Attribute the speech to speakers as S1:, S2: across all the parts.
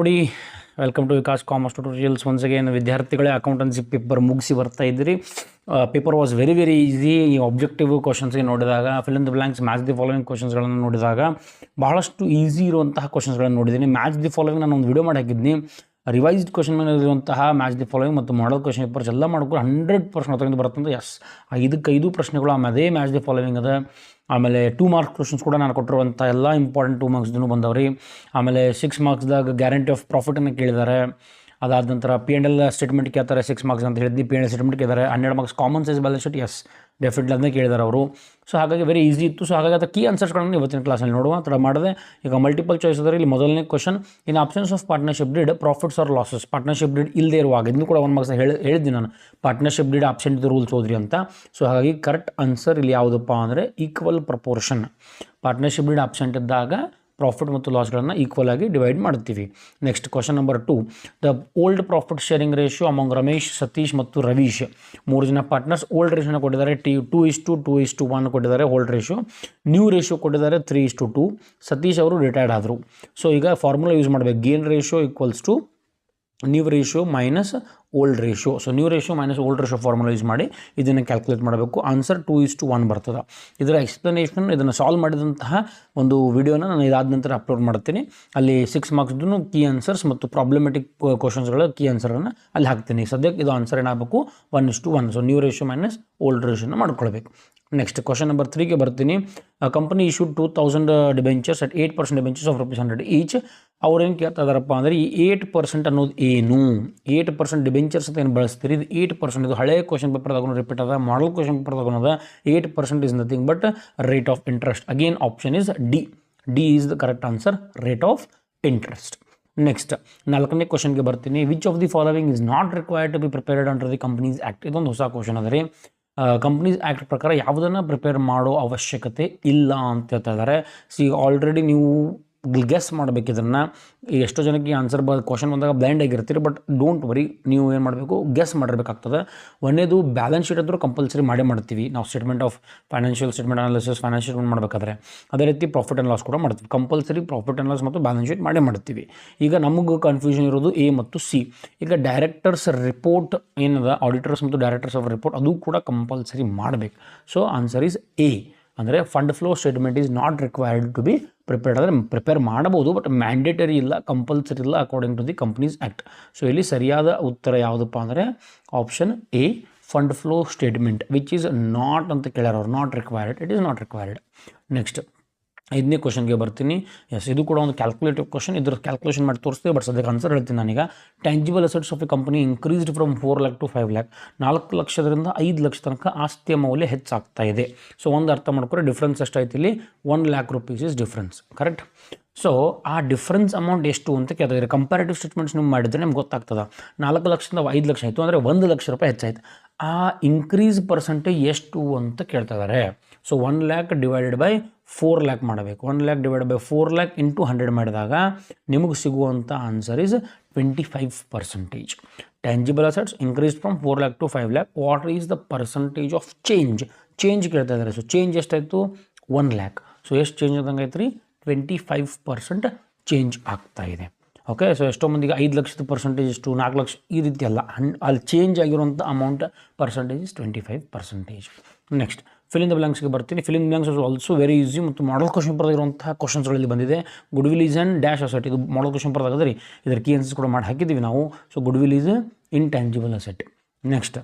S1: ನೋಡಿ welcome to Vikas commerce tutorials once again ವಿದ್ಯಾರ್ಥಿಗಳೇ accountancy paper ಮುಗಿಸಿ ಬರ್ತಾ ಇದ್ದೀರಿ. Paper was very very easy ಈ ಆಬ್ಜೆಕ್ಟಿವ್ ಕ್ವಶನ್ಸ್ಗೆ ನೋಡಿದಾಗ fill in the blanks match the following ಕ್ವಶನ್ಸ್ಗಳನ್ನು ನೋಡಿದಾಗ, ಬಹಳಷ್ಟು ಈಸಿ ಇರುವಂತಹ ಕ್ವಶನ್ಸ್ಗಳನ್ನು ನೋಡಿದ್ದೀನಿ. ಮ್ಯಾಚ್ ದಿ ಫಾಲೋವಿಂಗ್ ನಾನು ಒಂದು ವಿಡಿಯೋ ಮಾಡಿ ಹಾಕಿದ್ದೀನಿ. ರಿವೈಸ್ಡ್ ಕ್ವಶನ್ ಮೇಲೆ ಇರುವಂತಹ ಮ್ಯಾಚ್ ದಿ ಫಾಲೋವಿಂಗ್ ಮತ್ತು ಮಾಡಲ್ ಕ್ವಶನ್ ಪೇಪರ್ಸ್ ಎಲ್ಲ ಮಾಡ್ಕೊಂಡು ಹಂಡ್ರೆಡ್ ಪರ್ಸೆಂಟ್ ಅಂತ ಬರ್ತಂದ್ರೆ ಎಸ್ ಇದಕ್ಕೆ ಐದು ಪ್ರಶ್ನೆಗಳು ಆಮೇಲೆ ಅದೇ ಮ್ಯಾಚ್ ದಿ ಫಾಲೋವಿಂಗ್ ಅದ. ಆಮೇಲೆ ಟೂ ಮಾರ್ಕ್ಸ್ ಕ್ವಶನ್ಸ್ ಕೂಡ ನಾನು ಕೊಟ್ಟಿರುವಂಥ ಎಲ್ಲ ಇಂಪಾರ್ಟೆಂಟ್ ಟೂ ಮಾರ್ಕ್ಸ್ದೂ ಬಂದವ್ರಿ. ಆಮೇಲೆ ಸಿಕ್ಸ್ ಮಾರ್ಕ್ಸ್ದಾಗ ಗ್ಯಾರಂಟಿ ಆಫ್ ಪ್ರಾಫಿಟನ್ನು ಕೇಳಿದ್ದಾರೆ ಅದಾದ ನಂತರ ಪಿ ಎನ್ ಎಲ್ ಸ್ಟೇಟ್ಮೆಂಟ್ ಕೇಳ್ತಾರೆ ಸಿಕ್ಸ್ ಮಾರ್ಕ್ಸ್ ಅಂತ ಹೇಳಿದ್ವಿ ಪಿ ಎನ್ ಎಲ್ ಸ್ಟೇಟ್ಮೆಂಟ್ ಕೇಳಿದ್ದಾರೆ ಹನ್ನೆರಡು marks common size balance sheet yes definitely ಅದನ್ನೇ ಕೇಳಿದ್ದಾರೆ ಅವರು. ಸೊ ಹಾಗಾಗಿ ವೆರಿ ಈಸಿ ಇತ್ತು. ಸೊ ಹಾಗಾಗಿ ಅದರ ಕೀ ಆನ್ಸರ್ಸ್ಗಳನ್ನು ಇವತ್ತಿನ ಕ್ಲಾಸಲ್ಲಿ ನೋಡುವ ಥರ ಮಾಡಿದೆ. ಈಗ ಮಲ್ಟಿಪಲ್ ಚಾಯ್ಸ್ ಅದರ ಇಲ್ಲಿ ಮೊದಲನೇ question in options of partnership deed profits or losses partnership deed ಇಲ್ಲದೆ ಇರುವಾಗ ಇದನ್ನು ಕೂಡ ಒಂದು ಮಾರ್ಕ್ಸ್ ಹೇಳಿ ಹೇಳಿದ್ದೀನಿ ನಾನು. ಪಾರ್ಟ್ನರ್ಶಿಪ್ ಡಿಡ್ ಆಪ್ಷನ್ ಇದು ರೂಲ್ಸ್ ಓದ್ರಿ ಅಂತ. ಸೊ ಹಾಗಾಗಿ ಕರೆಕ್ಟ್ ಆನ್ಸರ್ ಇಲ್ಲಿ ಯಾವುದಪ್ಪ ಅಂದರೆ equal proportion partnership deed option ಇದ್ದಾಗ ಪ್ರಾಫಿಟ್ ಮತ್ತು ಲಾಸ್ಗಳನ್ನು ಈಕ್ವಲ್ ಆಗಿ ಡಿವೈಡ್ ಮಾಡ್ತೀವಿ. Next question number two the old profit sharing ratio among Ramesh Satish ಮತ್ತು ರವೀಶ್ ಮೂರು ಜನ ಪಾರ್ಟ್ನರ್ಸ್ ಓಲ್ಡ್ ರೇಷಿಯೋನ ಕೊಟ್ಟಿದ್ದಾರೆ. T two is to two is to one ಕೊಟ್ಟಿದ್ದಾರೆ ಓಲ್ಡ್ ರೇಷಿಯೋ ನ್ಯೂ ರೇಷಿಯೋ ಕೊಟ್ಟಿದ್ದಾರೆ three is to two Satish ಅವರು retired ಆದರು. So ಈಗ formula use ಮಾಡಬೇಕು. Gain ratio equals to new ratio minus old ratio so new ratio minus old ratio formula use ಮಾಡಿ ಇದನ್ನು calculate ಮಾಡಬೇಕು. Answer two is to one ಬರ್ತದೆ. ಇದರ explanation ಇದನ್ನು ಸಾಲ್ವ್ ಮಾಡಿದಂತಹ ಒಂದು ವಿಡಿಯೋನ ನಾನು ಇದಾದ ನಂತರ ಅಪ್ಲೋಡ್ ಮಾಡ್ತೀನಿ. ಅಲ್ಲಿ ಸಿಕ್ಸ್ ಮಾರ್ಕ್ಸ್ದು ಕೀ ಆನ್ಸರ್ಸ್ ಮತ್ತು ಪ್ರಾಬ್ಲಮೆಟಿಕ್ ಕ್ವಶನ್ಸ್ಗಳ ಕೀ ಆನ್ಸರನ್ನು ಅಲ್ಲಿ ಹಾಕ್ತೀನಿ. ಸದ್ಯಕ್ಕೆ ಇದು ಆನ್ಸರ್ ಏನಾಗಬೇಕು? One is to one so new ratio minus old ರೇಷಿಯೋನ ಮಾಡ್ಕೊಳ್ಬೇಕು. ನೆಕ್ಸ್ಟ್ ಕ್ವಶನ್ ನಂಬರ್ ತ್ರೀಗೆ ಬರ್ತೀನಿ. Company issue two thousand debentures at eight percent debentures of rupees hundred each ಅವ್ರೇನು ಕೇಳ್ತಾ ಇದಾರಪ್ಪ ಅಂದರೆ ಈ ಏಯ್ಟ್ ಪರ್ಸೆಂಟ್ ಅನ್ನೋದು ಏನು? ಏಯ್ಟ್ ಪರ್ಸೆಂಟ್ ಡಿಬೆಂಚರ್ಸ್ ಅಂತ ಏನು ಬಳಸ್ತೀರಿ? ಇದು ಏಟ್ ಪರ್ಸೆಂಟ್ ಇದು ಹಳೆ ಕ್ವಶನ್ ಪೇಪರ್ದಾಗ ರಿಪೀಟ್ ಅದ ಮಾಡಲ್ ಕ್ವಶನ್ ಪೇಪರ್ ಅದ eight percent is nothing but rate of interest again option is D D is the correct answer rate of interest next ನಾಲ್ಕನೇ ಕ್ವಶನ್ಗೆ ಬರ್ತೀನಿ. Which of the following is not required to be prepared under the companies act ಇದೊಂದು ಹೊಸ question ಅದ ರೀ companies act ಪ್ರಕಾರ ಯಾವುದನ್ನು prepare ಮಾಡೋ ಅವಶ್ಯಕತೆ ಇಲ್ಲ ಅಂತ ಹೇಳ್ತಾ ಇದ್ದಾರೆ ಸಿ ಆಲ್ರೆಡಿ ನೀವು ಗೆಸ್ ಮಾಡಬೇಕು ಇದನ್ನು ಎಷ್ಟೋ ಜನಕ್ಕೆ ಆನ್ಸರ್ ಬ ಕ್ವಶನ್ ಬಂದಾಗ ಬ್ಲೈಂಡ್ ಆಗಿರ್ತೀರಿ ಬಟ್ ಡೋಂಟ್ ವರಿ ನೀವು ಏನು ಮಾಡಬೇಕು ಗೆಸ್ ಮಾಡಿರಬೇಕಾಗ್ತದೆ. ಒಂದೇದು ಬ್ಯಾಲೆನ್ಸ್ ಶೀಟ್ ಅಂದರೂ ಕಂಪಲ್ಸರಿ ಮಾಡೇ ಮಾಡ್ತೀವಿ. ನಾವು statement of financial statement analysis financial ಮಾಡಬೇಕಾದ್ರೆ. ಅದೇ ರೀತಿ ಪ್ರಾಫಿಟ್ ಆ್ಯಂಡ್ ಲಾಸ್ ಕೂಡ ಮಾಡ್ತೀವಿ. ಕಂಪಲ್ಸರಿ ಪ್ರಾಫಿಟ್ ಆ್ಯಂಡ್ ಲಾಸ್ ಮತ್ತು ಬ್ಯಾಲೆನ್ಸ್ ಶೀಟ್ ಮಾಡೇ ಮಾಡ್ತೀವಿ. ಈಗ ನಮಗೆ ಕನ್ಫ್ಯೂಷನ್ ಇರೋದು ಎ ಮತ್ತು ಸಿ ಈಗ ಡೈರೆಕ್ಟರ್ಸ್ ರಿಪೋರ್ಟ್ ಏನದ? ಆಡಿಟರ್ಸ್ ಮತ್ತು ಡೈರೆಕ್ಟರ್ಸ್ ಆಫ್ ರಿಪೋರ್ಟ್ ಅದು ಕೂಡ ಕಂಪಲ್ಸರಿ ಮಾಡಬೇಕು. ಸೊ ಆನ್ಸರ್ ಈಸ್ ಎ ಅಂದರೆ fund flow statement is not required to be prepared ಅಂದರೆ ಪ್ರಿಪೇರ್ ಮಾಡಬಹುದು ಬಟ್ ಮ್ಯಾಂಡೇಟರಿ ಇಲ್ಲ ಕಂಪಲ್ಸರಿ ಇಲ್ಲ according to the companies act so ಇಲ್ಲಿ ಸರಿಯಾದ ಉತ್ತರ ಯಾವುದಪ್ಪ ಅಂದರೆ option A fund flow statement which is not ಅಂತ ಕೇಳ್ಯಾರ ಅವ್ರು not required it is not required next ಐದನೇ ಕ್ವಶನ್ಗೆ ಬರ್ತೀನಿ. ಎಸ್ ಇದು ಕೂಡ ಒಂದು ಕ್ಯಾಲ್ಕುಲೇಟಿವ್ ಕ್ವಶನ್ ಇದ್ರ ಕ್ಯಾಲ್ಕುಲೇಷನ್ ಮಾಡಿ ತೋರಿಸ್ತೀವಿ ಬಟ್ ಸದ್ಯಕ್ಕೆ ಆನ್ಸರ್ ಹೇಳ್ತೀನಿ ನಾನೀಗ. Tangible assets of a company increased from four lakh to five lakh ನಾಲ್ಕು ಲಕ್ಷದಿಂದ ಐದು ಲಕ್ಷ ತನಕ ಆಸ್ತಿಯ ಮೌಲ್ಯ ಹೆಚ್ಚಾಗ್ತಾ ಇದೆ. ಸೊ ಒಂದು ಅರ್ಥ ಮಾಡ್ಕೊಂಡ್ರೆ ಡಿಫ್ರೆನ್ಸ್ ಎಷ್ಟಾಯ್ತು ಇಲ್ಲಿ? One lakh rupees is difference correct so ಆ ಡಿಫ್ರೆನ್ಸ್ ಅಮೌಂಟ್ ಎಷ್ಟು ಅಂತ ಕೇಳ್ತಿದ್ರೆ ಕಂಪ್ಯಾರಿಟಿವ್ ಸ್ಟೇಟ್ಮೆಂಟ್ಸ್ ನೀವು ಮಾಡಿದ್ರೆ ನಿಮ್ಗೆ ಗೊತ್ತಾಗ್ತದೆ. ನಾಲ್ಕು ಲಕ್ಷದಿಂದ ಐದು ಲಕ್ಷ ಆಯಿತು ಅಂದರೆ ಒಂದು ಲಕ್ಷ ರೂಪಾಯಿ ಹೆಚ್ಚಾಯ್ತು. ಆ ಇನ್ಕ್ರೀಸ್ ಪರ್ಸೆಂಟೇಜ್ ಎಷ್ಟು ಅಂತ ಕೇಳ್ತಾ ಇದ್ದಾರೆ so one lakh divided by four lakh ಮಾಡಬೇಕು. One lakh divide by four lakh into hundred ಮಾಡಿದಾಗ ನಿಮಗೆ ಸಿಗುವಂಥ answer is twenty five percentage tangible assets increase from four lakh to five lakh what is the percentage of change change ಕೇಳ್ತಾ ಇದ್ದಾರೆ. So change ಎಷ್ಟಾಯಿತು? One lakh so ಎಷ್ಟು change ಆದಂಗೆ ಐತೆ ರೀ? ಟ್ವೆಂಟಿ ಫೈವ್ ಪರ್ಸೆಂಟ್ ಚೇಂಜ್ ಆಗ್ತಾ ಇದೆ. ಓಕೆ ಸೊ ಎಷ್ಟೋ ಮಂದಿಗೆ ಐದು ಲಕ್ಷದ ಪರ್ಸೆಂಟೇಜ್ ಎಷ್ಟು ನಾಲ್ಕು ಲಕ್ಷ ಈ ರೀತಿ ಅಲ್ಲ. ಹನ್ ಅಲ್ಲಿ ಚೇಂಜ್ ಆಗಿರುವಂಥ amount percentage is twenty five percentage next fill in the ಬ್ಲಾಂಕ್ಸ್ಗೆ ಬರ್ತೀನಿ. Fill in blanks also very easy ಮತ್ತು ಮಾಡಲ್ ಕ್ವಶನ್ ಬರೆದಿರುವಂತಹ ಕ್ವಶನ್ಸ್ಗಳಲ್ಲಿ ಬಂದಿದೆ. Goodwill is an dash asset ಇದು ಮಾಡಲ್ ಕ್ವಶನ್ ಬರೆದಾಗದ್ರಿ ಇದರ ಕೀ ಆನ್ಸರ್ಸ್ ಕೂಡ ಮಾಡಿ ಹಾಕಿದ್ದೀವಿ ನಾವು. So goodwill is intangible asset next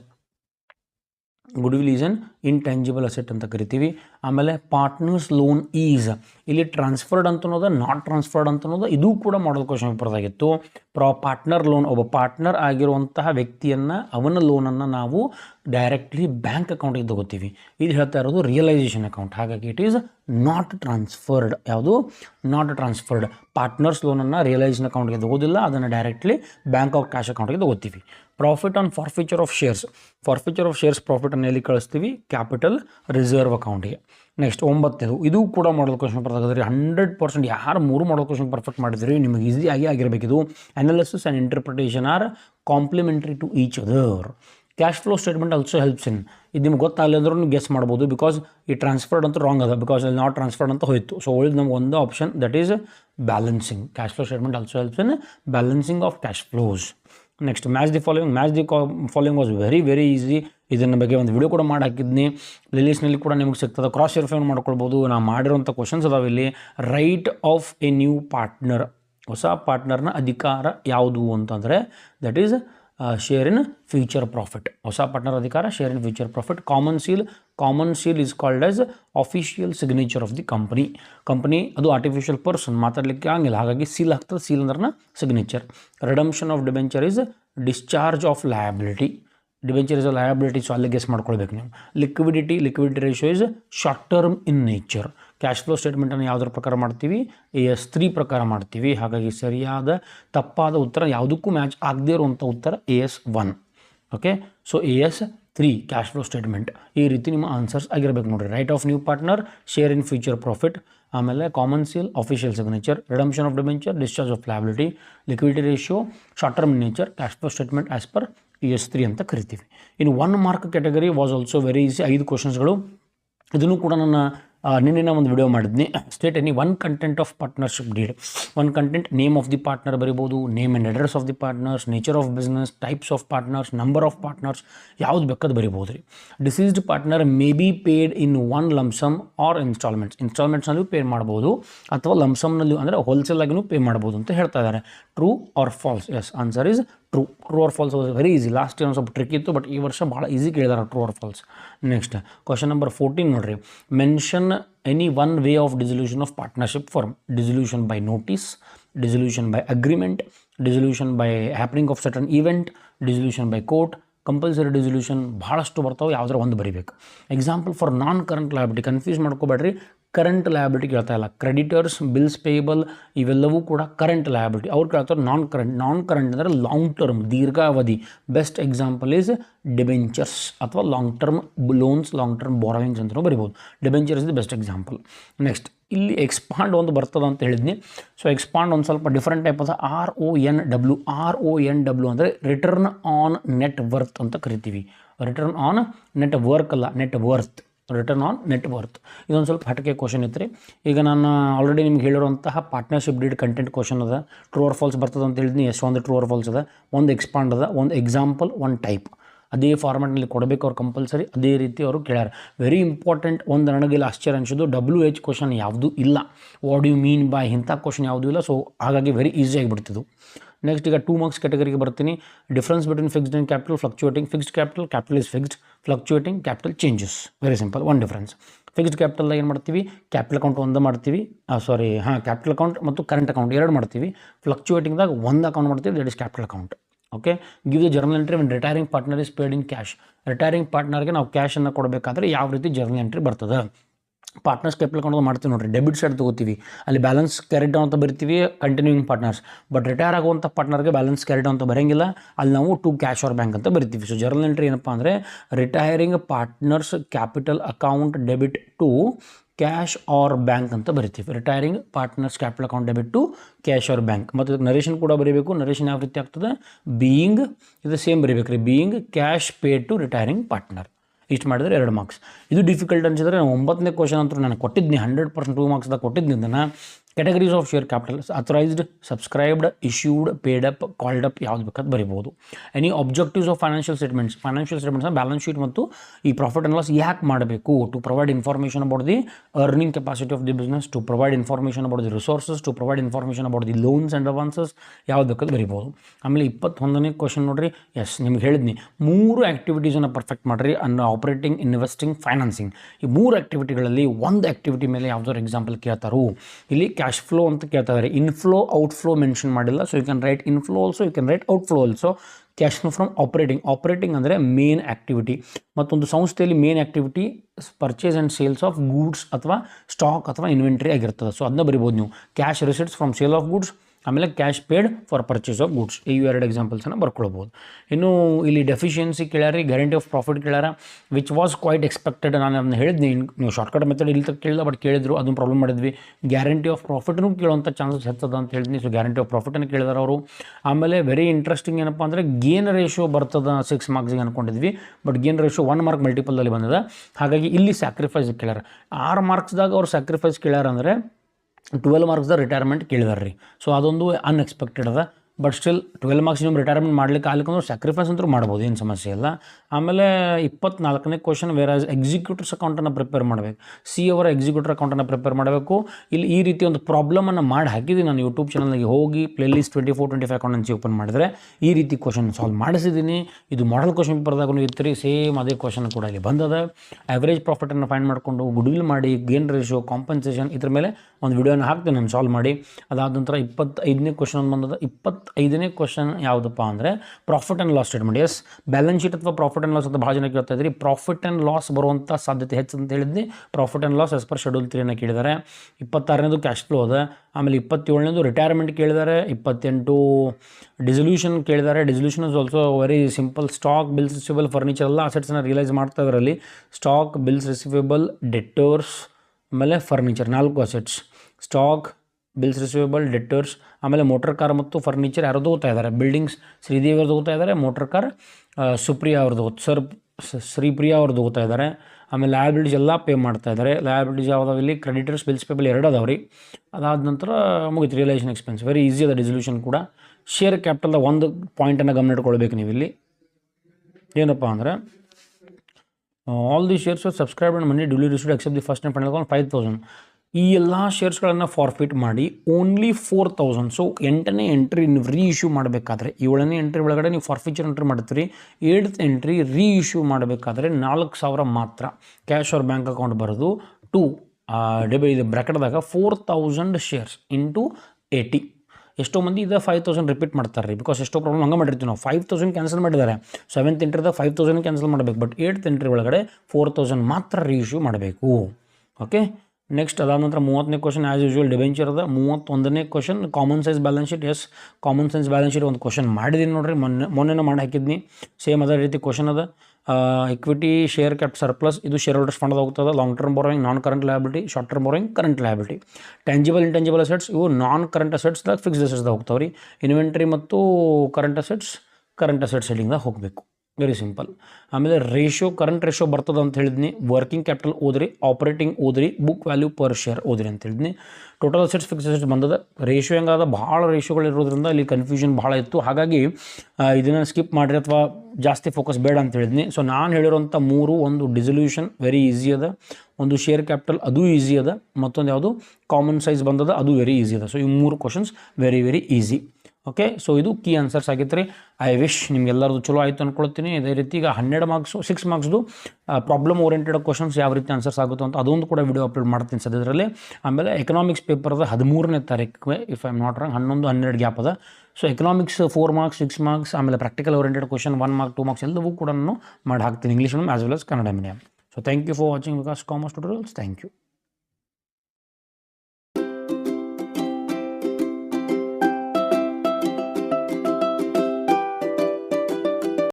S1: goodwill is an intangible asset ಅಂತ ಕರಿತೀವಿ. ಆಮೇಲೆ ಪಾರ್ಟ್ನರ್ಸ್ ಲೋನ್ ಈಸ್ ಇಲ್ಲಿ ಟ್ರಾನ್ಸ್ಫರ್ಡ್ ಅಂತ ಅನ್ನೋದು ನಾಟ್ ಟ್ರಾನ್ಸ್ಫರ್ಡ್ ಅಂತ ಅನ್ನೋದು ಇದು ಕೂಡ ಮಾಡಲ್ ಕ್ವಶನ್ ಪೇಪರ್ದಾಗಿತ್ತು ಪ್ರಾ ಪಾರ್ಟ್ನರ್ ಲೋನ್ ಒಬ್ಬ ಪಾರ್ಟ್ನರ್ ಆಗಿರುವಂತಹ ವ್ಯಕ್ತಿಯನ್ನು, ಅವನ ಲೋನನ್ನು ನಾವು ಡೈರೆಕ್ಟ್ಲಿ ಬ್ಯಾಂಕ್ ಅಕೌಂಟಿಗೆ ತಗೋತೀವಿ. ಇದು ಹೇಳ್ತಾ ಇರೋದು ರಿಯಲೈಸೇಷನ್ ಅಕೌಂಟ್ ಹಾಗಾಗಿ ಇಟ್ ಈಸ್ ನಾಟ್ ಟ್ರಾನ್ಸ್ಫರ್ಡ್ ಯಾವುದು? ನಾಟ್ ಟ್ರಾನ್ಸ್ಫರ್ಡ್ ಪಾರ್ಟ್ನರ್ಸ್ ಲೋನನ್ನು ರಿಯಲೈಸೇಷನ್ ಅಕೌಂಟ್ಗೆ ತಗೋದಿಲ್ಲ, ಅದನ್ನು ಡೈರೆಕ್ಟ್ಲಿ ಬ್ಯಾಂಕ್ ಆಫ್ ಕ್ಯಾಶ್ ಅಕೌಂಟ್ಗೆ ತಗೋತೀವಿ. Profit on forfeiture of shares forfeiture of shares ಪ್ರಾಫಿಟನ್ನು ಎಲ್ಲಿ ಕಳಿಸ್ತೀವಿ? ಕ್ಯಾಪಿಟಲ್ ರಿಸರ್ವ್ ಅಕೌಂಟಿಗೆ ನೆಕ್ಸ್ಟ್ ಒಂಬತ್ತನೇದು, ಇದು ಕೂಡ ಮಾಡಲ್ ಕ್ವಶನ್ ಬರ್ತದೆ ಹಂಡ್ರೆಡ್ ಪರ್ಸೆಂಟ್ ಯಾರು ಮೂರು ಮಾಡಲ್ ಕ್ವಶನ್ ಪರ್ಫೆಕ್ಟ್ ಮಾಡಿದ್ರಿ, ನಿಮಗೆ ಆಗಿರ್ಬೇಕು ಇದು analysis and interpretation are complementary to each other cash flow statement also helps in ಇದು ನಿಮ್ಗೆ ಗೊತ್ತಾಗಲಿ ಅಂದ್ರೂ ಗೆಸ್ ಮಾಡ್ಬೋದು. ಬಿಕಾಸ್ ಈ ಟ್ರಾನ್ಸ್ಫರ್ಡ್ ಅಂತ ರಾಂಗ್ ಅದ. ಬಿಕಾಸ್ ಅಲ್ಲಿ ನಾಟ್ ಟ್ರಾನ್ಸ್ಫರ್ಡ್ ಅಂತ ಹೋಯಿತು. ಸೊ ಒಳ್ಳೆ ನಮ್ಗೆ ಒಂದು option that is balancing cash flow statement also helps in balancing of cash flows next match the following match the following was very very easy ಇದನ್ನ ಬಗ್ಗೆ ಒಂದು ವಿಡಿಯೋ ಕೂಡ ಮಾಡಿ ಹಾಕಿದ್ನಿ ಕೂಡ ನಿಮಗೆ ಸಿಗ್ತದೆ. ಕ್ರಾಸ್ ವೆರಿಫೈನ್ ಮಾಡ್ಕೊಳ್ಬೋದು. ನಾವು ಮಾಡಿರೋಂಥ ಕ್ವಶನ್ಸ್ ಅದಾವೆ ಇಲ್ಲಿ. Right of a new partner ಹೊಸ ಪಾರ್ಟ್ನರ್ನ ಅಧಿಕಾರ ಯಾವುದು ಅಂತಂದರೆ that is share in future profit ಹೊಸ ಪಾರ್ಟ್ನರ್ ಅಧಿಕಾರ share in future profit common seal common seal is called as official signature of the company company ಅದು ಆರ್ಟಿಫಿಷಿಯಲ್ ಪರ್ಸನ್ ಮಾತಾಡಲಿಕ್ಕೆ ಆಗಿಲ್ಲ ಹಾಗಾಗಿ ಸೀಲ್ ಆಗ್ತದೆ ಸೀಲ್ ಅಂದ್ರೆ signature redemption of debenture is discharge of liability debenture is a liability so ಅಲ್ಲಿ guess ಮಾಡ್ಕೊಳ್ಬೇಕು ನೀವು. Liquidity liquidity ratio is short term in nature cash flow ಸ್ಟೇಟ್ಮೆಂಟನ್ನು ಯಾವುದರ ಪ್ರಕಾರ ಮಾಡ್ತೀವಿ? ಎ ಎಸ್ ತ್ರೀ ಪ್ರಕಾರ ಮಾಡ್ತೀವಿ. ಹಾಗಾಗಿ ಸರಿಯಾದ, ತಪ್ಪಾದ ಉತ್ತರ ಯಾವುದಕ್ಕೂ ಮ್ಯಾಚ್ ಆಗದೇ ಇರುವಂಥ ಉತ್ತರ A S one okay so A S three cash flow statement ಈ ರೀತಿ ನಿಮ್ಮ ಆನ್ಸರ್ಸ್ ಆಗಿರಬೇಕು ನೋಡಿರಿ. Right of new partner share in future profit ಆಮೇಲೆ common seal official signature redemption of debenture discharge of liability liquidity ratio short term nature cash flow statement as per E S three ಅಂತ ಕರಿತೀವಿ. ಇನ್ನು one mark category was also very easy ಐದು ಕ್ವಶನ್ಸ್ಗಳು ಇದನ್ನು ಕೂಡ ನನ್ನ ನಿನ್ನೆ ಒಂದು video ಮಾಡಿದ್ನಿ. State any one content of partnership deed one content name of the partner ಬರಿಬೋದು name and address of the partners nature of business types of partners number of partners ಯಾವ್ದು ಬೇಕಾದ್ ಬರಿಬೋದು ರೀ. Deceased partner may be paid in one lump sum or instalments ಇನ್ಸ್ಟಾಲ್ಮೆಂಟ್ಸ್ನಲ್ಲೂ pay ಮಾಡ್ಬೋದು, ಅಥವಾ ಲಮ್ಸಮ್ನಲ್ಲೂ ಅಂದರೆ wholesale ಆಗಿನೂ pay ಮಾಡ್ಬೋದು ಅಂತ ಹೇಳ್ತಾ ಇದ್ದಾರೆ true or false yes answer is true true or false very easy last year ಸ್ವಲ್ಪ ಟ್ರಿಕ್ ಇತ್ತು ಬಟ್ ಈ ವರ್ಷ ಭಾಳ easy ಕೇಳಿದಾರೆ true or false next question number fourteen ನೋಡ್ರಿ. Mention any one way of dissolution of partnership firm dissolution by notice dissolution by agreement dissolution by happening of certain event dissolution by court compulsory dissolution ಭಾಳಷ್ಟು ಬರ್ತಾವೆ, ಯಾವ್ದಾರ ಒಂದು ಬರಿಬೇಕು. Example for non current liability confuse ಮಾಡ್ಕೋಬೇಡ್ರಿ. Current liability ಕೇಳ್ತಾ ಇಲ್ಲ. Creditors bills payable ಇವೆಲ್ಲವೂ ಕೂಡ current liability ಅವ್ರು ಕೇಳ್ತಾರೆ ನಾನ್ ಕರೆಂಟ್ ನಾನ್ ಕರೆಂಟ್ ಅಂದರೆ ಲಾಂಗ್ ಟರ್ಮ್ ದೀರ್ಘಾವಧಿ. ಬೆಸ್ಟ್ ಎಕ್ಸಾಂಪಲ್ ಈಸ್ ಡಿಬೆಂಚರ್ಸ್ ಅಥವಾ long term loans long term borrowings ಅಂತಲೂ ಬರಿಬೋದು. Debentures is best example next ಇಲ್ಲಿ ಎಕ್ಸ್ಪಾಂಡ್ ಒಂದು ಬರ್ತದೆ ಅಂತ ಹೇಳಿದ್ನಿ. ಸೊ ಎಕ್ಸ್ಪಾಂಡ್ ಒಂದು ಸ್ವಲ್ಪ ಡಿಫ್ರೆಂಟ್ ಟೈಪ್ ಅದ. R O N W R O N W ಅಂದರೆ ರಿಟರ್ನ್ ಆನ್ ನೆಟ್ ವರ್ತ್ ಅಂತ ಕರಿತೀವಿ. ರಿಟರ್ನ್ ಆನ್ ನೆಟ್ ವರ್ಕ್ ಅಲ್ಲ net worth return on net worth ಇದೊಂದು ಸ್ವಲ್ಪ ಹಟಕೆ ಕ್ವಶನ್ ಇತ್ತು ರೀ ಈಗ ನಾನು ಆಲ್ರೆಡಿ ನಿಮ್ಗೆ ಹೇಳಿರುವಂತಹ ಪಾರ್ಟ್ನರ್ಶಿಪ್ ಡೀಡ್ ಕಂಟೆಂಟ್ ಕ್ವಶನ್ ಅದ. ಟ್ರೂ ಆರ್ ಫಾಲ್ಸ್ ಬರ್ತದೆ ಅಂತ ಹೇಳಿದ್ನಿ. ಎಷ್ಟು ಒಂದು ಟ್ರೂ ಆರ್ ಫಾಲ್ಸ್ ಅದ. ಒಂದು ಎಕ್ಸ್ಪಾಂಡ್ ಅದ. ಒಂದು ಎಕ್ಸಾಂಪಲ್ ಒಂದು ಟೈಪ್ ಅದೇ ಫಾರ್ಮೆಟ್ನಲ್ಲಿ ಕೊಡಬೇಕು ಅವ್ರು ಕಂಪಲ್ಸರಿ ಅದೇ ರೀತಿ ಅವರು ಕೇಳ್ಯಾರ. ವೆರಿ ಇಂಪಾರ್ಟೆಂಟ್ ಒಂದು ನನಗಿಲ್ಲ ಆಶ್ಚರ್ಯ ಅನಿಸೋದು. ಡಬ್ಲ್ಯೂ ಎಚ್ ಕ್ವಶನ್ ಯಾವುದೂ ಇಲ್ಲ. ವಾಟ್ ಯು ಮೀನ್ ಬೈ ಇಂಥ ಕ್ವಶನ್ ಯಾವುದೂ ಇಲ್ಲ. ಸೊ ಹಾಗಾಗಿ ವೆರಿ ಈಸಿ ಆಗಿಬಿಡ್ತಿದ್ದು ನೆಕ್ಸ್ಟ್ ಈಗ ಟೂ ಮಾರ್ಕ್ಸ್ ಕ್ಯಾಟಗರಿಗೆ ಬರ್ತೀನಿ. Difference between fixed and capital fluctuating fixed capital capital is fixed fluctuating capital changes very simple one difference fixed capital ಏನು ಮಾಡ್ತೀವಿ? ಕ್ಯಾಪಿಟಲ್ ಅಕೌಂಟ್ ಒಂದು ಮಾಡ್ತೀವಿ. ಸಾರಿ ಹಾಂ ಕ್ಯಾಪಿಟಲ್ ಅಕೌಂಟ್ ಮತ್ತು ಕರೆಂಟ್ ಅಕೌಂಟ್ ಎರಡು ಮಾಡ್ತೀವಿ. ಫ್ಲಕ್ಚುಯೇಟಿಂಗ್ದಾಗ ಒಂದು ಅಕೌಂಟ್ ಮಾಡ್ತೀವಿ that is capital account okay give the journal entry when retiring partner is paid in cash retiring ಪಾರ್ಟ್ನರ್ಗೆ ನಾವು ಕ್ಯಾಶನ್ನು ಕೊಡಬೇಕಾದ್ರೆ ಯಾವ ರೀತಿ ಜರ್ನಲ್ ಎಂಟ್ರಿ ಬರ್ತದೆ? ಪಾರ್ಟ್ನರ್ಸ್ ಕ್ಯಾಪಿಟಲ್ ಮಾಡ್ತೀವಿ ನೋಡಿರಿ. ಡೆಬಿಟ್ ಸೈಡ್ ತೊಗೋತೀವಿ. ಅಲ್ಲಿ ಬ್ಯಾಲೆನ್ಸ್ ಕ್ಯಾರಿಡ್ ಅಂತ ಬರಿತೀವಿ ಕಂಟಿನ್ಯೂಯಿಂಗ್ ಪಾರ್ಟ್ನರ್ಸ್ ಬಟ್ ರಿಟೈರ್ ಆಗುವಂಥ ಪಾರ್ಟ್ನರ್ಗೆ ಬ್ಯಾಲೆನ್ಸ್ ಕ್ಯಾರಿಡ್ ಅಂತ ಬರೋಂಗಿಲ್ಲ. ಅಲ್ಲಿ ನಾವು ಟು ಕ್ಯಾಶ್ ಆರ್ ಬ್ಯಾಂಕ್ ಅಂತ ಬರಿತೀವಿ. ಸೊ ಜರ್ನಲ್ ಎಂಟ್ರಿ ಏನಪ್ಪ ಅಂದರೆ retiring partners capital account debit to cash or bank ಅಂತ ಬರಿತೀವಿ. Retiring partners capital account debit to cash or bank ಮತ್ತು ನರೇಷನ್ ಕೂಡ ಬರೀಬೇಕು. ನರೇಷನ್ ಯಾವ ರೀತಿ ಆಗ್ತದೆ? ಬೀಯಿಂಗ್ ಇದು ಸೇಮ್ ಬರೀಬೇಕು ರೀ being cash pay to retiring partner ಇಷ್ಟು ಮಾಡಿದ್ರೆ ಎರಡು ಮಾರ್ಕ್ಸ್ ಇದು ಡಿಫಿಕಲ್ಟ್ ಅನಿಸಿದ್ರೆ ನಾನು ಒಂಬತ್ತನೇ ಕ್ವಶನ್ ಅಂತೂ ನಾನು ಕೊಟ್ಟಿದ್ದೀನಿ ಹಂಡ್ರೆಡ್ ಪರ್ಸೆಂಟ್ ಟೂ ಮಾರ್ಕ್ಸ್ದಾಗ ಕೊಟ್ಟಿದ್ನಿ ಇದನ್ನು. Categories of share capital authorized subscribed issued paid up called up ಯಾವ್ದು ಬೇಕಾದ್ರೆ ಬರಿಬೋದು. Any objectives of financial statements financial statements balance sheet ಮತ್ತು ಈ ಪ್ರಾಫಿಟ್ ಆ್ಯಂಡ್ ಲಾಸ್ ಯಾಕೆ ಮಾಡಬೇಕು? To provide information about the earning capacity of the business to provide information about the resources to provide information about the loans and advances ಯಾವ್ದು ಬೇಕಾದ್ ಬರಿಬೋದು. ಆಮೇಲೆ ಇಪ್ಪತ್ತೊಂದನೇ question ನೋಡ್ರಿ. ಎಸ್ ನಿಮ್ಗೆ ಹೇಳಿದ್ನಿ. ಮೂರು ಆ್ಯಕ್ಟಿವಿಟೀಸನ್ನು ಪರ್ಫೆಕ್ಟ್ ಮಾಡಿರಿ. ಅನ್ನ ಆಪರೇಟಿಂಗ್ ಇನ್ವೆಸ್ಟಿಂಗ್ ಫೈನಾನ್ಸಿಂಗ್ ಈ ಮೂರು ಆಕ್ಟಿವಿಟಿಗಳಲ್ಲಿ ಒಂದು ಆ್ಯಕ್ಟಿವಿಟಿ ಮೇಲೆ ಯಾವುದಾದ್ರು ಎಕ್ಸಾಂಪಲ್ ಕೇಳ್ತಾರೋ. ಇಲ್ಲಿ ಕ್ಯಾಶ್ ಫ್ಲೋ ಅಂತ ಕೇಳ್ತಾ ಇದ್ದಾರೆ ಇನ್ಫ್ಲೋ ಔಟ್ಫ್ಲೋ ಮೆನ್ಷನ್ ಮಾಡಿಲ್ಲ. So you can write inflow also you can write out flow also cash flow from operating operating ಅಂದರೆ ಮೇನ್ ಆ್ಯಕ್ಟಿವಿಟಿ ಮತ್ತೊಂದು ಸಂಸ್ಥೆಯಲ್ಲಿ main activity purchase and sales of goods ಅಥವಾ stock ಅಥವಾ inventory ಆಗಿರ್ತದೆ. So ಅದನ್ನ ಬರಿಬೋದು ನೀವು. Cash receipts from sale of goods ಆಮೇಲೆ cash paid for purchase of goods ಈ ಎರಡು ಎಕ್ಸಾಂಪಲ್ಸನ್ನು ಬರ್ಕೊಳ್ಬೋದು. ಇನ್ನು ಇಲ್ಲಿ ಡೆಫಿಷಿಯನ್ಸಿ ಕೇಳ್ಯಾರ ಗ್ಯಾರಂಟಿ ಆಫ್ ಪ್ರಾಫಿಟ್ ಕೇಳ್ಯಾರ ವಿಚ್ ವಾಸ್ ಕ್ವೈಟ್ ಎಕ್ಸ್ಪೆಕ್ಟೆಡ್ ನಾನು ಅದನ್ನ ಹೇಳಿದ್ನಿ. ನೀವು ಶಾರ್ಟ್ಕಟ್ ಮೆಥಡ್ ಇಲ್ಲಿ ತಕ್ಕ ಕೇಳಿದ ಬಟ್ ಕೇಳಿದ್ರು, ಅದನ್ನು ಪ್ರಾಬ್ಲಮ್ ಮಾಡಿದ್ವಿ. ಗ್ಯಾರಂಟಿ ಆಫ್ ಪ್ರಾಫಿಟ್ನು ಕೇಳುವಂಥ ಚಾನ್ಸಸ್ ಹೆಚ್ಚದ ಅಂತ ಹೇಳಿದ್ನಿ. ಸೊ ಗ್ಯಾರಂಟಿ ಆಫ್ ಪ್ರಾಫಿಟನ್ನು ಕೇಳಿದಾರೆ ಅವರು. ಆಮೇಲೆ ವೆರಿ ಇಂಟ್ರೆಸ್ಟಿಂಗ್ ಏನಪ್ಪ ಅಂದರೆ ಗೇನ್ ರೇಷಿಯೋ ಬರ್ತದ ಸಿಕ್ಸ್ ಮಾರ್ಕ್ಸಿಗೆ ಅನ್ಕೊಂಡಿದ್ವಿ. But gain ratio one mark ಮಲ್ಟಿಪಲ್ದಲ್ಲಿ ಬಂದಿದೆ. ಹಾಗಾಗಿ ಇಲ್ಲಿ ಸ್ಯಾಕ್ರಿಫೈಸ್ ಕೇಳ್ಯಾರ. ಆರು ಮಾರ್ಕ್ಸ್ದಾಗ ಅವ್ರು ಸ್ಯಾಕ್ರಿಫೈಸ್ ಕೇಳ್ಯಾರ ಅಂದರೆ ಟ್ವೆಲ್ ಮಾರ್ಕ್ಸ್ದ ರಿಟೈರ್ಮೆಂಟ್ ಕೇಳಿದಾರೆ ರೀ ಸೊ ಅದೊಂದು ಅನ್ಎಕ್ಸ್ಪೆಕ್ಟೆಡ್ ಅದ. ಬಟ್ ಸ್ಟಿಲ್ ಟ್ವೆಲ್ ಮಾರ್ಕ್ಸ್ ನೀವು ರಿಟೈರ್ಮೆಂಟ್ ಮಾಡ್ಲಿಕ್ಕೆ ಆಗ್ಲಿಕ್ಕಂದ್ರೆ ಸ್ಯಾಕ್ರಿಫೈಸ್ ಅಂತೂ ಮಾಡ್ಬೋದು, ಏನು ಸಮಸ್ಯೆ ಇಲ್ಲ. ಆಮೇಲೆ ಇಪ್ಪತ್ನಾಲ್ಕನೇ ಕ್ವಶನ್ ಆಸ್ ಎಕ್ಸಿಕ್ಯೂಟರ್ಸ್ ಅಕೌಂಟನ್ನು ಪ್ರಿಪೇರ್ ಮಾಡಬೇಕು. ಸಿ ಅವರ ಎಕ್ಸಿಕ್ಯೂಟರ್ ಅಕೌಂಟನ್ನು ಪ್ರಿಪೇರ್ ಮಾಡಬೇಕು. ಇಲ್ಲಿ ಈ ರೀತಿ ಒಂದು ಪ್ರಾಬ್ಲಮನ್ನು ಮಾಡಿ ಹಾಕಿದ್ದೀನಿ ನಾನು ಯೂಟ್ಯೂಬ್ ಚಾನಲ್ಗೆ ಹೋಗಿ playlist twenty four twenty five account open ಮಾಡಿದರೆ ಈ ರೀತಿ ಕ್ವಶನ್ ಸಾಲ್ವ್ ಮಾಡಿಸಿದ್ದೀನಿ. ಇದು ಮಾಡಲ್ ಕ್ವಶನ್ ಪೇಪರ್ದಾಗ ಇತ್ತು ಸೇಮ್ ಅದೇ ಕ್ವಶನ್ ಕೂಡ ಇಲ್ಲಿ ಬಂದದ. ಆ್ಯಾವ್ರೇಜ್ ಪ್ರಾಫಿಟನ್ನು ಫೈಂಡ್ ಮಾಡಿಕೊಂಡು ಗುಡ್ವಿಲ್ ಮಾಡಿ ಗೇನ್ ರೇಷೋ ಕಾಂಪನ್ಸೇಷನ್ ಇದ್ರ ಮೇಲೆ ಒಂದು ವಿಡಿಯೋನ ಹಾಕ್ತೀನಿ, ನಾನು ಸಾಲ್ವ್ ಮಾಡಿ. ಅದಾದ ನಂತರ ಇಪ್ಪತ್ತೈದನೇ ಕ್ವಶನ್ ಬಂದದ. ಬಂದದ ಇಪ್ಪತ್ತೈದನೇ ಕ್ವಶನ್ ಯಾವುದಪ್ಪ ಅಂದರೆ profit and loss statement as balance sheet ಅಥವಾ ಪ್ರಾಫಿಟ್ ಆ್ಯಂಡ್ ಲಾಸ್ ಅಂತ ಭಾಳ ಜನ ಕೇಳ್ತಾ ಇದ್ರಿ. ಪ್ರಾಫಿಟ್ ಆ್ಯಂಡ್ ಲಾಸ್ ಬರುವಂಥ ಸಾಧ್ಯತೆ ಹೆಚ್ಚು ಅಂತ ಹೇಳಿದ್ನಿ profit and loss as per schedule ತ್ರೀನ ಕೇಳಿದ್ದಾರೆ ಇಪ್ಪತ್ತಾರನೇದು ಕ್ಯಾಶ್ ಫ್ಲೋ ಅದ. ಆಮೇಲೆ ಇಪ್ಪತ್ತೇಳನೇದು ರಿಟೈರ್ಮೆಂಟ್ ಕೇಳಿದ್ದಾರೆ ಇಪ್ಪತ್ತೆಂಟು ಡಿಸಲ್ಯೂಷನ್ ಕೇಳಿದ್ದಾರೆ dissolution is also very simple stock bills receivable furniture ಎಲ್ಲ ಅಸೆಟ್ಸ್ನ ರಿಯಲೈಸ್ ಮಾಡ್ತಾ ಇದರಲ್ಲಿ. ಸ್ಟಾಕ್ ಬಿಲ್ಸ್ ರಿಸಿವೇಬಲ್ ಡೆಟೋರ್ಸ್ ಆಮೇಲೆ ಫರ್ನಿಚರ್ ನಾಲ್ಕು assets stock bills receivable debtors ಆಮೇಲೆ ಮೋಟರ್ ಕಾರ್ ಮತ್ತು ಫರ್ನಿಚರ್ ಯಾರು ತಗೋತಾ ಇದ್ದಾರೆ. ಬಿಲ್ಡಿಂಗ್ಸ್ ಶ್ರೀದೇವಿ ಅವ್ರದ್ದು ತಗೋತಾ ಇದ್ದಾರೆ ಮೋಟರ್ ಕಾರ್ ಸುಪ್ರಿಯಾ ಅವ್ರದ್ದು ಸರ್ ಶ್ರೀಪ್ರಿಯಾ ಅವ್ರು ತಗೋತಾ ಇದ್ದಾರೆ. ಆಮೇಲೆ ಲಯಬಿಲಿಟೀಸ್ ಎಲ್ಲ ಪೇ ಮಾಡ್ತಾ ಇದ್ದಾರೆ. ಲಯಬಿಲಿಟೀಸ್ ಯಾವ್ದಾವ ಇಲ್ಲಿ ಕ್ರೆಡಿಟರ್ಸ್ ಬಿಲ್ಸ್ ಪೇಬಲ್ ಎರಡು ಅದಾವೆ ರೀ ಅದಾದ ನಂತರ ಮುಗಿತು ರಿಯಲೈಸೇಷನ್ ಎಕ್ಸ್ಪೆನ್ಸ್ ವೆರಿ ಈಸಿ ಅದ ರೆಸೊಲ್ಯೂಷನ್ ಕೂಡ. ಶೇರ್ ಕ್ಯಾಪಿಟಲ್ದ ಒಂದು ಪಾಯಿಂಟನ್ನು ಗಮನ ಇಟ್ಕೊಳ್ಬೇಕು ನೀವು ಇಲ್ಲಿ ಏನಪ್ಪ ಅಂದರೆ all the shares subscribe and money duly received except the first and final five thousand ಈ ಎಲ್ಲ ಶೇರ್ಸ್ಗಳನ್ನು ಫಾರ್ಫಿಟ್ ಮಾಡಿ ಓನ್ಲಿ ಫೋರ್ ತೌಸಂಡ್ ಸೊ ಎಂಟನೇ ಎಂಟ್ರಿ ನೀವು ರೀ ಇಶ್ಯೂ ಮಾಡಬೇಕಾದ್ರೆ, ಏಳನೇ ಎಂಟ್ರಿ ಒಳಗಡೆ ನೀವು ಫಾರ್ಫಿಚರ್ ಎಂಟ್ರಿ ಮಾಡ್ತೀರಿ ಏಳ್ತ್ ಎಂಟ್ರಿ ರೀ ಇಶ್ಯೂ ಮಾಡಬೇಕಾದ್ರೆ ನಾಲ್ಕು ಸಾವಿರ ಮಾತ್ರ ಕ್ಯಾಶ್ ಅವ್ರ ಬ್ಯಾಂಕ್ ಅಕೌಂಟ್ ಬರೋದು. ಟು ಡೆಬಿ ಇದು ಬ್ರ್ಯಾಕೆಟ್ದಾಗ four thousand shares into eighty ಎಷ್ಟೋ ಮಂದಿ ಇದು ಫೈವ್ ತೌಸಂಡ್ ರಿಪೀಟ್ ಮಾಡ್ತಾರೆ ರೀ ಬಿಕಾಸ್ ಎಷ್ಟೋ ಪ್ರಾಬ್ಲಮ್ ಹಂಗೆ ಮಾಡಿರ್ತೀವಿ ನಾವು. ಫೈವ್ ತೌಸಂಡ್ ಕ್ಯಾನ್ಸಲ್ ಮಾಡಿದ್ದಾರೆ. ಸೆವೆಂತ್ ಎಂಟ್ರಿದ ಫೈವ್ ತೌಸಂಡ್ ಕ್ಯಾನ್ಸಲ್ ಮಾಡಬೇಕು ಬಟ್ ಏಯ್ಟ್ ಎಂಟ್ರಿ ಒಳಗಡೆ ಫೋರ್ ತೌಸಂಡ್ ಮಾತ್ರ ರೀಇಶ್ಯೂ ಮಾಡಬೇಕು. ಓಕೆ ನೆಕ್ಸ್ಟ್ ಅದಾದ ನಂತರ ಮೂವತ್ತನೇ ಕ್ವಶನ್ ಆ್ಯಸ್ ಯೂಶುವಲ್ ಡಿಬೆಂಚರ್ ಅದ. ಮೂವತ್ತೊಂದನೇ question common science balance sheet S common science balance sheet ಒಂದು ಕ್ವಶನ್ ಮಾಡಿದ್ದೀನಿ ನೋಡಿರಿ. ಮೊನ್ನೆ, ಮೊನ್ನೆನೂ ಮಾಡಿ ಹಾಕಿದ್ನಿ. ಸೇಮ್ ಅದೇ ರೀತಿ ಕ್ವಶನ್ ಅದ. ಇಕ್ವಿಟಿ ಶೇರ್ ಕ್ಯಾಪ್ ಸರ್ಪ್ಲಸ್ ಇದು ಶೇರ್ ಹೋಲ್ಡರ್ಸ್ ಫಂಡ್ ಹೋಗ್ತದೆ long term borrowing non current liability short term borrowing current liability tangible intangible assets ಇವು ನಾನ್ ಕರೆಂಟ್ ಅಸೆಟ್ಸ್ದಾಗ ಫಿಕ್ಸ್ಡ್ ಅಸೆಟ್ಸ್ದಾಗ ಹೋಗ್ತಾವೆ ರೀ ಇನ್ವೆಂಟ್ರಿ ಮತ್ತು ಕರೆಂಟ್ ಅಸೆಟ್ಸ್ ಕರೆಂಟ್ ಅಸೆಟ್ಸ್ ಸೆಲ್ಲಿಂಗ್ದಾಗ ಹೋಗಬೇಕು. ವೆರಿ ಸಿಂಪಲ್ ಆಮೇಲೆ ratio current ratio ಬರ್ತದೆ ಅಂತ ಹೇಳಿದ್ನಿ. ವರ್ಕಿಂಗ್ ಕ್ಯಾಪಿಟಲ್ ಓದ್ರಿ ಆಪರೇಟಿಂಗ್ ಓದ್ರಿ ಬುಕ್ ವ್ಯಾಲ್ಯೂ ಪರ್ ಶೇರ್ ಓದ್ರಿ ಅಂತ ಹೇಳಿದ್ನಿ. ಟೋಟಲ್ ಅಸೆಟ್ಸ್ ಫಿಕ್ಸ್ ಅಸೆಟ್ಸ್ ಬಂದದ. ರೇಷಿಯೋ ಹೆಂಗಾದ? ಭಾಳ ರೇಷೋಗಳಿರೋದ್ರಿಂದ ಇಲ್ಲಿ ಕನ್ಫ್ಯೂಷನ್ ಭಾಳ ಇತ್ತು. ಹಾಗಾಗಿ ಇದನ್ನು ಸ್ಕಿಪ್ ಮಾಡಿರಿ ಅಥವಾ ಜಾಸ್ತಿ ಫೋಕಸ್ ಬೇಡ ಅಂತ ಹೇಳಿದ್ನಿ. ಸೊ ನಾನು ಹೇಳಿರೋಂಥ ಮೂರು ಒಂದು ಡಿಸಲ್ಯೂಷನ್ ವೆರಿ ಈಸಿ ಅದ. ಒಂದು ಶೇರ್ ಕ್ಯಾಪಿಟಲ್ ಅದು ಈಸಿ ಅದ. ಮತ್ತೊಂದು ಯಾವುದು? ಕಾಮನ್ ಸೈಜ್ ಬಂದದ, ಅದು ವೆರಿ ಈಸಿ ಅದ. ಸೊ ಈ ಮೂರು questions very very easy okay so ಇದು ಕೀ ಆನ್ಸರ್ಸ್ ಆಗಿತ್ತು ರೀ ಐ ವಿಶ್ ನಿಮ್ಗೆಲ್ಲರದು ಚಲೋ ಆಯಿತು ಅಂದ್ಕೊಳ್ತೀನಿ ಇದೇ ರೀತಿ ಈಗ ಹನ್ನೆರಡು ಮಾರ್ಕ್ಸು ಸಿಕ್ಸ್ ಮಾರ್ಕ್ಸ್ದು ಪ್ರಾಬ್ಲಮ್ ಓರಿಯೆಂಟೆಡ್ ಕ್ವಶನ್ಸ್ ಯಾವ ರೀತಿ ಆನ್ಸರ್ಸ್ ಆಗುತ್ತೋ ಅಂತ ಅದೊಂದು ಕೂಡ ವಿಡಿಯೋ ಅಪ್ಲೋಡ್ ಮಾಡ್ತೀನಿ ಸದ್ಯದರಲ್ಲಿ. ಆಮೇಲೆ ಎಕನಾಮಿಕ್ಸ್ ಪೇಪರ್ದ ಹದಿಮೂರನೇ ತಾರೀಕು if I am not wrong ಹನ್ನೊಂದು, ಹನ್ನೆರಡು ಗ್ಯಾಪ್ ಅದ. So economics four marks six marks ಆಮೇಲೆ practical oriented question one mark two marks ಎಲ್ಲವೂ ಕೂಡ ನಾನು ಮಾಡಿ ಹಾಕ್ತೀನಿ English medium as well as Kannada medium so thank you for watching because commerce tutorials thank you